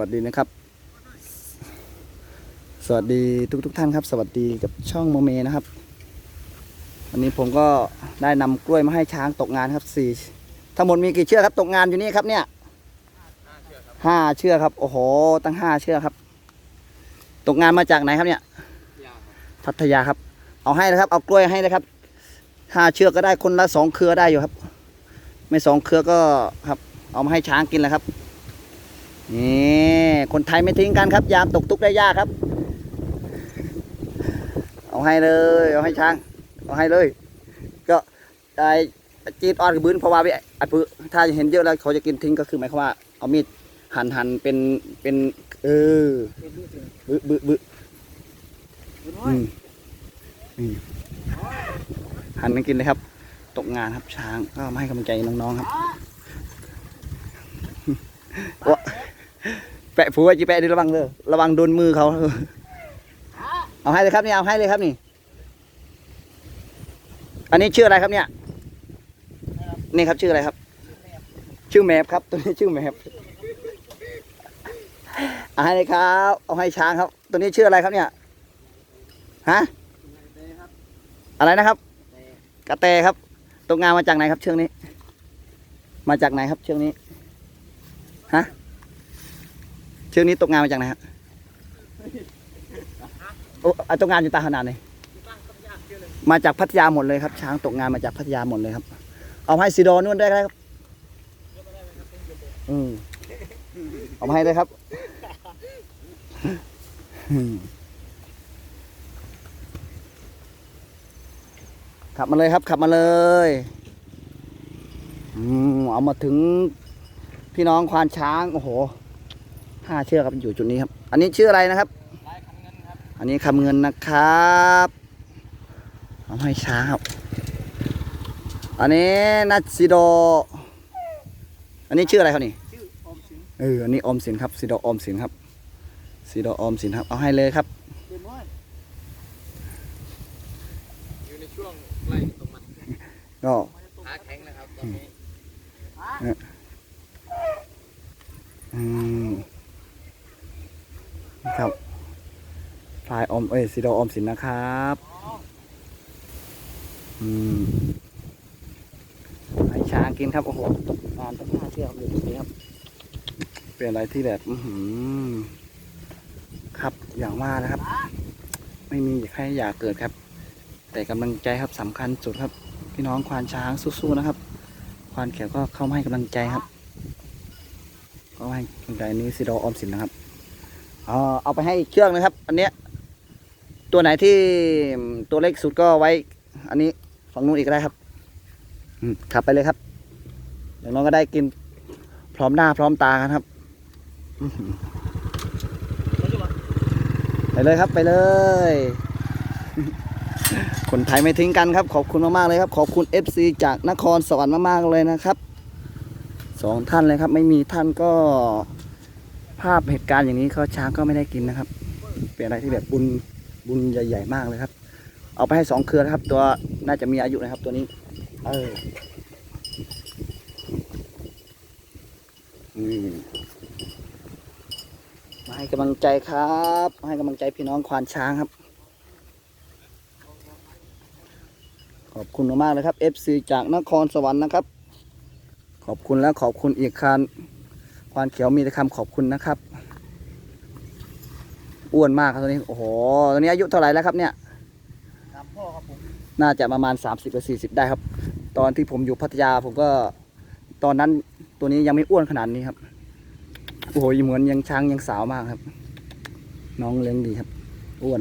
วัสดีนะครับ สวัสดีทุกทุกท่านครับ สวัสดีกับช่องโมเมนะครับ วันนี้ผมก็ได้นำกล้วยมาให้ช้างตกงานครับสี่ทั้งหมดมีกี่เชือกครับ ตกงานอยู่นี่ครับเนี่ยห้าเชือกครับ โอ้โห ตั้งห้าเชือกครับ ตกงานมาจากไหนครับเนี่ย พัทยาครับ เอาให้นะครับ เอากล้วยให้นะครับห้าเชือกก็ได้คนละสองเครือได้อยู่ครับ ไม่สองเครือก็ครับ เอามาให้ช้างกินแหละครับ นี่คนไทยไม่ทิ้งกันครับ ยามตกทุกข์ได้ยากครับ เอาให้เลย เอาให้ช้าง เอาให้เลย ก็ไอ้จีดออนกับบืนเพราะว่าไอัดปือถ้าเห็นเยอะแล้วเขาจะกินทิ้งก็คือหมายความว่าเอามีดหั่นหั่นเป็นเป็นเออบึบึบึอืมนี่หั่นกันกินเลยครับ ตกงานครับช้างก็มาให้กำลังใจน้องๆครับวะ แปะผัวจีแปะดิระวังเด้อระวังโดนมือเขาเอาให้เลยครับนี่เอาให้เลยครับนี่ อันนี้ชื่ออะไรครับเนี่ย นี่ครับชื่ออะไรครับ ชื่อแมพครับ ตัวนี้ชื่อแมพเอาให้เลยครับ เอาให้ช้างครับ ตัวนี้ชื่ออะไรครับเนี่ยฮะอะไรนะครับ กระแตครับตกงานมาจากไหนครับ เชือกนี้ มาจากไหนครับเชือกนี้ฮะ ชือกนี้ตกงานมาจากไหนครับโอ้อะตกงานอยู่ตาขนาดไหนมาจากพัทยาหมดเลยครับ ช้างตกงานมาจากพัทยาหมดเลยครับ เอาให้ซีโดนู่นได้ครับอืมเอามาให้เลยครับขับมาเลยครับ ขับมาเลยอืมเอามาถึงพี่น้องควานช้าง โอ้โห ห้าเชือกครับอยู่จุดนี้ครับ อันนี้ชื่ออะไรนะครับ อันนี้คำเงินนะครับเอาให้ช้างครับ อันนี้นัทซิโด อันนี้ชื่ออะไรครับนี่ชื่ออมสินเอออันนี้ออมสินครับซิโดออมสินครับซิโดออมสินครับเอาให้เลยครับเดมอนอยู่ในช่วงไล่ตรงมันก็ขาแข็งนะครับตอนนี้ อืมครับพลายออมเอ้ยซิโดออมสินนะครับอืมให้ช้างกินครับโอ้โหงานตั้งห้าเชือกอยู่ตรงนี้ครับ เป็นอะไรที่แบบอือหือครับอย่างว่านะครับ ไม่มีใครอยากเกิดครับ แต่กำลังใจครับสำคัญสุดครับ พี่น้องควานช้างสู้ๆนะครับ ควานแขวก็เข้ามาให้กำลังใจครับ ก็ให้กำลังใจนี้ซิโดออมสินนะครับ เอาไปให้อีกเชือกนะครับ อันเนี้ยตัวไหนที่ตัวเล็กสุดก็ไว้ อันนี้ฝั่งนู้นอีกก็ได้ครับขับไปเลยครับอย่างน้องก็ได้กินพร้อมหน้าพร้อมตากันครับไปเลยครับไปเลย คนไทยไม่ทิ้งกันครับ ขอบคุณมากๆเลยครับ ขอบคุณ FC จากนครสวรรค์มากๆเลยนะครับสองท่านเลยครับ ไม่มีท่านก็ ภาพเหตุการณ์อย่างนี้เขาช้างก็ไม่ได้กินนะครับ เป็นอะไรที่แบบบุญบุญใหญ่ ๆ มากเลยครับ เอาไปให้สองเครือนะครับ ตัวน่าจะมีอายุนะครับ ตัวนี้ เอออืมมาให้กำลังใจครับมาให้กำลังใจพี่น้องควานช้างครับ ขอบคุณมากเลยครับ FC จากนครสวรรค์นะครับ ขอบคุณและขอบคุณอีกครั้ง วานเขียวมีแต่คำขอบคุณนะครับ อ้วนมากครับตัวนี้ โอ้โห ตัวนี้อายุเท่าไหร่แล้วครับเนี่ยตามพ่อครับผม น่าจะประมาณ 30หรือ40 ได้ครับ ตอนที่ผมอยู่พัทยาผมก็ ตอนนั้นตัวนี้ยังไม่อ้วนขนาดนี้ครับ โอ้โหเหมือนยังช้างยังสาวมากครับ น้องเลี้ยงดีครับ อ้วน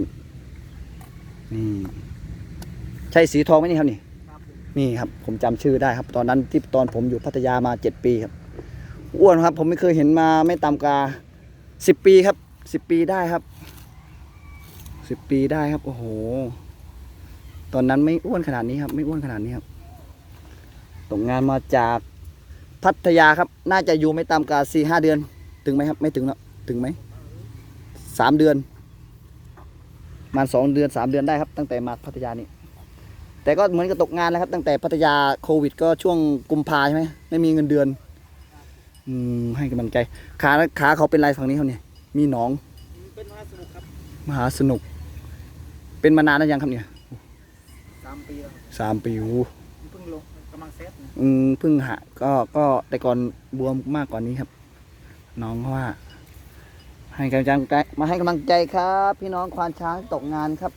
นี่ ใช่สีทองไหมนี่ครับนี่ครับผมนี่ครับ ผมจำชื่อได้ครับ ตอนนั้นที่ตอนผมอยู่พัทยามาเจ็ดปีครับ อ้วนครับ ผมไม่เคยเห็นมาไม่ต่ำกว่าสิบปีครับสิบปีได้ครับสิบปีได้ครับโอ้โห ตอนนั้นไม่อ้วนขนาดนี้ครับ ไม่อ้วนขนาดนี้ครับตกงานมาจากพัทยาครับ น่าจะอยู่ไม่ต่ำกว่าสี่ห้าเดือน ถึงไหมครับ ไม่ถึงแล้วถึงไหมสามเดือนประมาณสองเดือนสามเดือนได้ครับ ตั้งแต่มาพัทยานี่แต่ก็เหมือนกับตกงานแล้วครับ ตั้งแต่พัทยาโควิด ก็ช่วงกุมภาใช่ไหมไม่มีเงินเดือน อืมให้กำลังใจ ขาขาเขาเป็นไรฝั่งนี้เขาเนี่ย มีหนอง เป็นมหาสนุกครับ มหาสนุก เป็นมานานแล้วยังครับเนี่ยสามปีแล้วสามปีโอ้โหเพิ่งลงกำลังเซตอืมเพิ่งหาก็ก็แต่ก่อนบวมมากกว่านี้ครับ น้องเขาว่า ให้กำลังใจมาให้กำลังใจครับ พี่น้องควานช้างตกงานครับ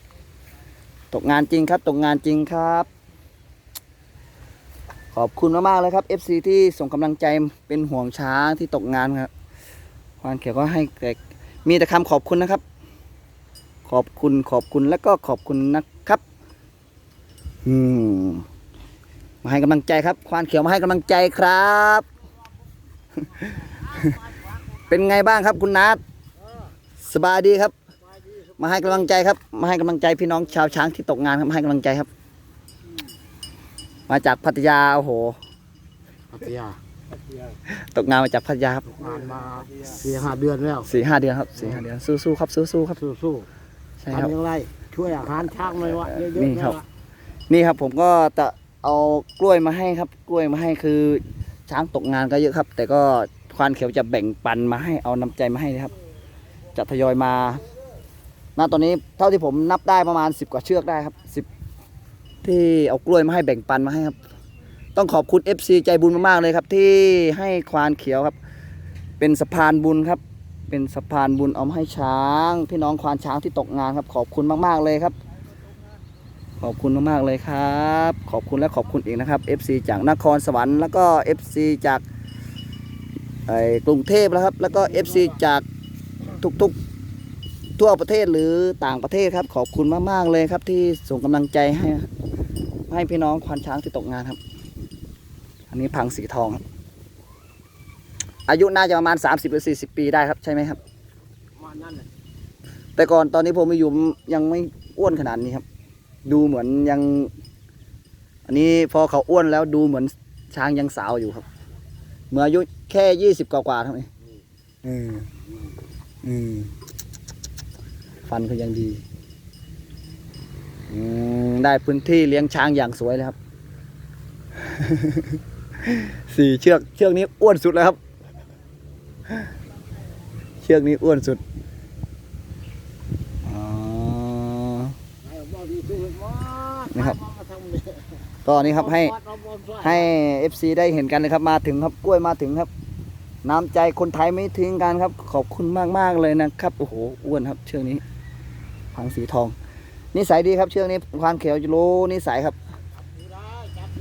ตกงานจริงครับ ตกงานจริงครับ ขอบคุณมากๆเลยครับ FC ที่ส่งกำลังใจเป็นห่วงช้างที่ตกงานครับควานเขียวก็ให้แต่มีแต่คำขอบคุณนะครับ ขอบคุณขอบคุณแล้วก็ขอบคุณนะครับอืมมาให้กำลังใจครับ ควานเขียวมาให้กำลังใจครับ เป็นไงบ้างครับคุณนัทสบายดีครับ มาให้กำลังใจครับ มาให้กำลังใจพี่น้องชาวช้างที่ตกงานครับมาให้กำลังใจครับ มาจากพัทยาโอ้โห พัทยาตกงานมาจากพัทยาครับผ่านมาสี่ห้าเดือนแล้วสี่ห้าเดือนครับสี่ห้าเดือนสู้ๆครับสู้ๆครับสู้ใช่ๆครับทำอย่างไรช่วยอาหารช้างหน่อยวะเยอะๆนี่ครับหน่อยวะนี่ครับผมก็จะเอากล้วยมาให้ครับ กล้วยมาให้คือ ช้างตกงานก็เยอะครับ แต่ก็ควานเขียวจะแบ่งปันมาให้เอาน้ำใจมาให้นะครับ จะทยอยมาณตอนนี้เท่าที่ผมนับได้ประมาณ 10 กว่าเชือกได้ครับ10 ที่เอากล้วยมาให้แบ่งปันมาให้ครับ ต้องขอบคุณ FC ใจบุญมากๆเลยครับ ที่ให้ควานเขียวครับ เป็นสะพานบุญครับ เป็นสะพานบุญเอามาให้ช้างพี่น้องควานช้างที่ตกงานครับ ขอบคุณมากๆเลยครับ ขอบคุณมากๆเลยครับ ขอบคุณและขอบคุณอีกนะครับ FC จากนครสวรรค์แล้วก็ FC จากไอ้กรุงเทพแล้วครับ แล้วก็ FC จากทุกๆทั่วประเทศหรือต่างประเทศครับ ขอบคุณมาก ๆ เลยครับที่ส่งกำลังใจให้ ให้พี่น้องควานช้างที่ตกงานครับ อันนี้พังสีทองครับ อายุน่าจะประมาณ 30 หรือ 40 ปีได้ครับ ใช่ไหมครับประมาณนั้นน่ะแต่ก่อนตอนนี้ผมมาอยู่ยังไม่อ้วนขนาดนี้ครับ ดูเหมือนยัง อันนี้พอเขาอ้วนแล้วดูเหมือนช้างยังสาวอยู่ครับ เมื่ออายุแค่ยี่สิบกว่าๆเท่านั้นเองอืมอืมฟันเขายังดีอืม ได้พื้นที่เลี้ยงช้างอย่างสวยเลยครับ สี่เชือกเชือกนี้อ้วนสุดแล้วครับ เชือกนี้อ้วนสุดอ๋อให้ผมบอกดีสู้เลยว่านี่ครับ ก็นี่ครับให้วัดเอาบอลช่วยให้ FC ได้เห็นกันเลยครับ มาถึงครับกล้วยมาถึงครับ น้ำใจคนไทยไม่ทิ้งกันครับ ขอบคุณมากมากๆเลยนะครับ โอ้โห อ้วนครับ เชือกนี้ พังสีทอง นิสัยดีครับเชือกนี้ควานเขียวรู้นิสัยครับ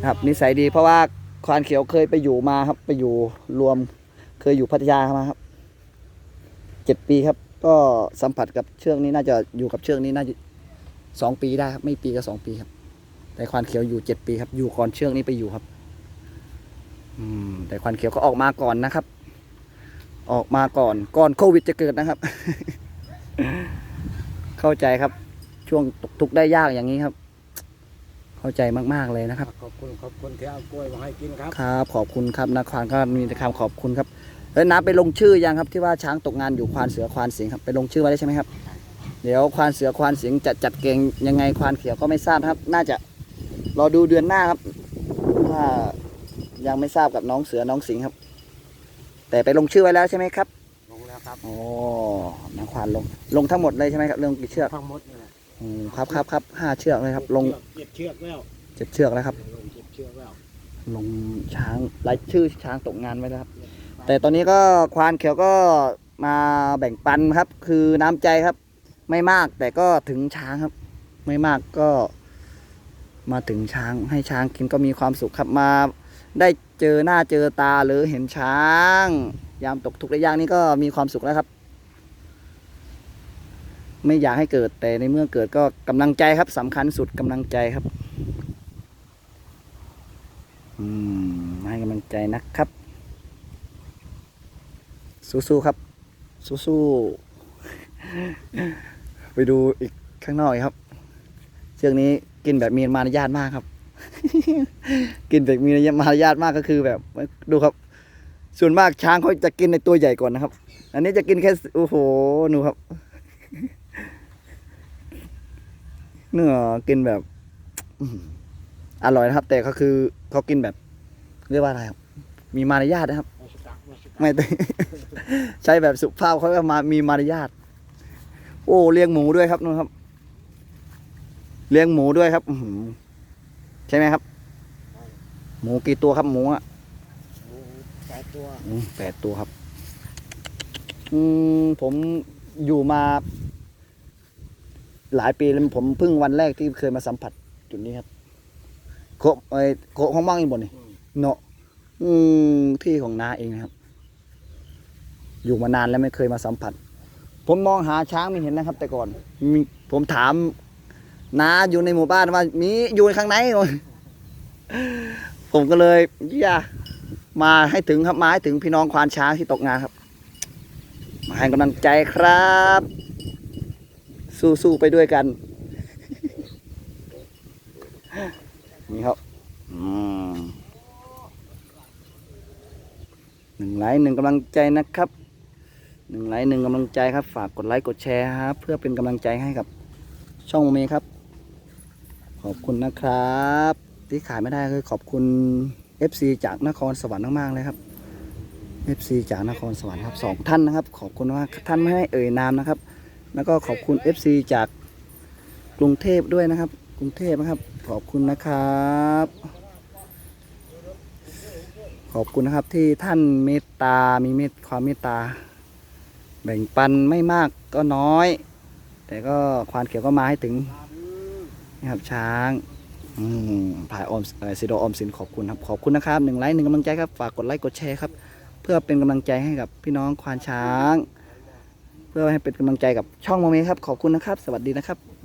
ครับนิสัยดีเพราะว่าควานเขียวเคยไปอยู่มาครับ ไปอยู่รวมเคยอยู่พัทยามาครับเจ็ดปีครับ ก็สัมผัสกับเชือกนี้น่าจะอยู่กับเชือกนี้น่าจะสองปีได้ครับไม่ปีก็สองปีครับ แต่ควานเขียวอยู่เจ็ดปีครับ อยู่ก่อนเชือกนี้ไปอยู่ครับ อืม แต่ควานเขียวก็ออกมาก่อนนะครับ ออกมาก่อนก่อนโควิดจะเกิดนะครับ เข้าใจครับ ช่วงตกทุกข์ได้ยากอย่างนี้ครับ เข้าใจมากๆเลยนะครับ ขอบคุณขอบคุณที่เอากล้วยมาให้กินครับครับ ขอบคุณครับนะควานก็มีแต่คำขอบคุณครับเอ้ยน้าไปลงชื่อยังครับที่ว่าช้างตกงานอยู่ควานเสือควานสิงห์ครับไปลงชื่อไว้ได้ใช่ไหมครับ เดี๋ยวควานเสือควานสิงห์จะจัดเกงยังไงควานเขียวก็ไม่ทราบนะครับ น่าจะรอดูเดือนหน้าครับว่ายังไม่ทราบกับน้องเสือน้องสิงห์ครับ แต่ไปลงชื่อไว้แล้วใช่ไหมครับลงแล้วครับโอ้นาควานลงลงทั้งหมดเลยใช่ไหมครับลงกี่เชือกทั้งหมดนี่แห ละอืมครับครับครับห้าเชือกเลยครับ ลงเจ็ดเชือกแล้วเจ็ดเชือกแล้วครับ ลงเจ็ดเชือกแล้วลงช้างรายชื่อช้างตกงานไว้แล้วครับ แต่ตอนนี้ก็ควานเขียวก็มาแบ่งปันครับ คือน้ำใจครับ ไม่มากแต่ก็ถึงช้างครับ ไม่มากก็ มาถึงช้างให้ช้างกินก็มีความสุขครับมา ได้เจอหน้าเจอตาหรือเห็นช้าง ยามตกทุกข์ได้ยากนี่ก็มีความสุขแล้วครับ ไม่อยากให้เกิดแต่ในเมื่อเกิดก็กำลังใจครับสำคัญสุดกำลังใจครับ อืมให้กำลังใจนะครับ สู้ๆครับ สู้ๆไปดูอีกข้างนอกอีกครับ เชือกนี้กินแบบมีมารยาทมากครับ กินแบบมีมารยาทมากก็คือแบบดูครับ ส่วนมากช้างเขาจะกินในตัวใหญ่ก่อนนะครับ อันนี้จะกินแค่โอ้โหหนูครับ เนื้อกินแบบอื้อหืออร่อยนะครับ แต่ก็คือเขากินแบบ เรียกว่าอะไรครับ มีมารยาทนะครับมาสกัดมาสไม่ได้ใช้แบบสุภาพเขาก็มามีมารยาทโอ้เลี้ยงหมูด้วยครับนู่นครับ เลี้ยงหมูด้วยครับอื้อหือใช่ไหมครับ หมูกี่ตัวครับหมูอะหมูแปดตัวอืมแปดตัวครับ อืมผมอยู่มา หลายปีแล้วผมเพิ่งวันแรกที่เคยมาสัมผัสจุดนี้ครับโคไอ้โคของบ้างอีกบนนี่เนาะอืมที่ของนาเองนะครับ อยู่มานานแล้วไม่เคยมาสัมผัส ผมมองหาช้างไม่เห็นนะครับ แต่ก่อนมีผมถามนาอยู่ในหมู่บ้านว่ามีอยู่ข้างไหนผมก็เลยอย่ามาให้ถึงครับมาให้ถึงพี่น้องควานช้างที่ตกงานครับ มาให้กำลังใจครับ สู้ๆไปด้วยกัน นี่ครับหนึ่งไลค์หนึ่งกำลังใจนะครับหนึ่งไลค์หนึ่งกำลังใจครับ ฝากกดไลค์กดแชร์ครับ เพื่อเป็นกำลังใจให้กับ ช่องโมเมครับ ขอบคุณนะครับ ที่ขายไม่ได้คือขอบคุณ FC จากนครสวรรค์มากๆเลยครับ FC จากนครสวรรค์ครับสองท่านนะครับ ขอบคุณว่าท่านไม่ให้เอ่ยนามนะครับ แล้วก็ขอบคุณ FC จากกรุงเทพด้วยนะครับ กรุงเทพนะครับ ขอบคุณนะครับ ขอบคุณนะครับที่ท่านเมตตา มีเมตความเมตตา แบ่งปันไม่มากก็น้อย แต่ก็ควานเขียวก็มาให้ถึงนะครับช้างอืมผายออมเอ่อซีโดออมสินขอบคุณครับ ขอบคุณนะครับหนึ่งไลค์หนึ่งกำลังใจครับ ฝากกดไลค์กดแชร์ครับ เพื่อเป็นกำลังใจให้กับพี่น้องควานช้าง เพื่อให้เป็นกำลังใจกับช่องโมเมครับ ขอบคุณนะครับ สวัสดีนะครับ